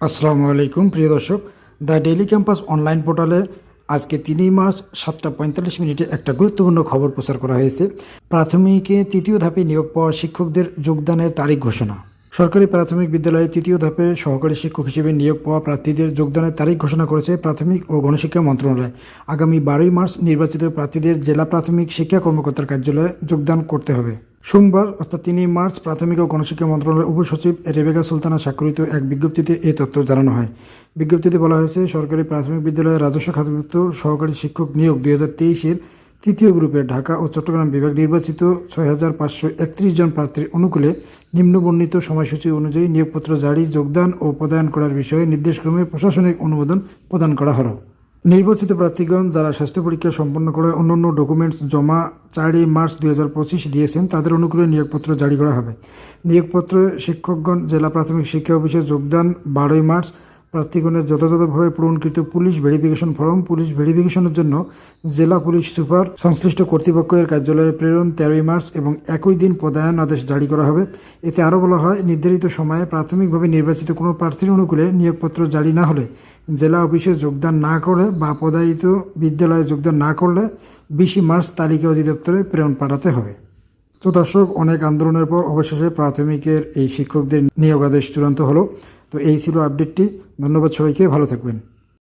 আসসালামু আলাইকুম, প্রিয় দর্শক। দ্য ডেইলি ক্যাম্পাস অনলাইন পোর্টালে আজকে তিনই মার্চ সাতটা পঁয়তাল্লিশ মিনিটে একটা গুরুত্বপূর্ণ খবর প্রচার করা হয়েছে। প্রাথমিকে তৃতীয় ধাপে নিয়োগ পাওয়া শিক্ষকদের যোগদানের তারিখ ঘোষণা। সরকারি প্রাথমিক বিদ্যালয়ে তৃতীয় ধাপে সহকারী শিক্ষক হিসেবে নিয়োগ পাওয়া প্রার্থীদের যোগদানের তারিখ ঘোষণা করেছে প্রাথমিক ও গণশিক্ষা মন্ত্রণালয়। আগামী বারোই মার্চ নির্বাচিত প্রার্থীদের জেলা প্রাথমিক শিক্ষা কর্মকর্তার কার্যালয়ে যোগদান করতে হবে। সোমবার, অর্থাৎ তিনই মার্চ, প্রাথমিক ও গণশিক্ষা মন্ত্রণালয়ের উপসচিব রেবেকা সুলতানা স্বাক্ষরিত এক বিজ্ঞপ্তিতে এই তথ্য জানানো হয়। বিজ্ঞপ্তিতে বলা হয়েছে, সরকারি প্রাথমিক বিদ্যালয়ের রাজস্ব খাতভুক্ত সহকারী শিক্ষক নিয়োগ দুই হাজার তেইশের তৃতীয় গ্রুপে ঢাকা ও চট্টগ্রাম বিভাগ নির্বাচিত ছয় হাজার পাঁচশো একত্রিশ জন প্রার্থীর অনুকূলে নিম্নবর্ণিত সময়সূচি অনুযায়ী নিয়োগপত্র জারি, যোগদান ও প্রদান করার বিষয়ে নির্দেশক্রমে প্রশাসনিক অনুমোদন প্রদান করা হলো। নির্বাচিত প্রার্থীগণ যারা স্বাস্থ্য পরীক্ষা সম্পন্ন করে অন্যান্য ডকুমেন্টস জমা চারই মার্চ দুই হাজার পঁচিশ দিয়েছেন, তাদের অনুকূলে নিয়োগপত্র জারি করা হবে। নিয়োগপত্র শিক্ষকগণ, জেলা প্রাথমিক শিক্ষা অফিসে যোগদান বারোই মার্চ প্রার্থীগণের যথাযথভাবে পূরণকৃত পুলিশ ভেরিফিকেশন ফর্ম, পুলিশ ভেরিফিকেশনের জন্য জেলা পুলিশ সুপার সংশ্লিষ্ট কর্তৃপক্ষের কার্যালয়ে প্রেরণ তেরোই মার্চ এবং একই দিন পদায়ন আদেশ জারি করা হবে। এতে আরও বলা হয়, নির্ধারিত সময়ে প্রাথমিকভাবে নির্বাচিত কোনো প্রার্থীর অনুকূলে নিয়োগপত্র জারি না হলে, জেলা অফিসে যোগদান না করে বা পদায়িত বিদ্যালয়ে যোগদান না করলে বিশে মার্চ তালিকা অধিদপ্তরে প্রেরণ পাঠাতে হবে। তো দর্শক, অনেক আন্দোলনের পর অবশেষে প্রাথমিকের এই শিক্ষকদের নিয়োগ আদেশ চূড়ান্ত হলো। তো এই ছিল আপডেটটি ধন্যবাদ সবাইকে ভালো থাকবেন।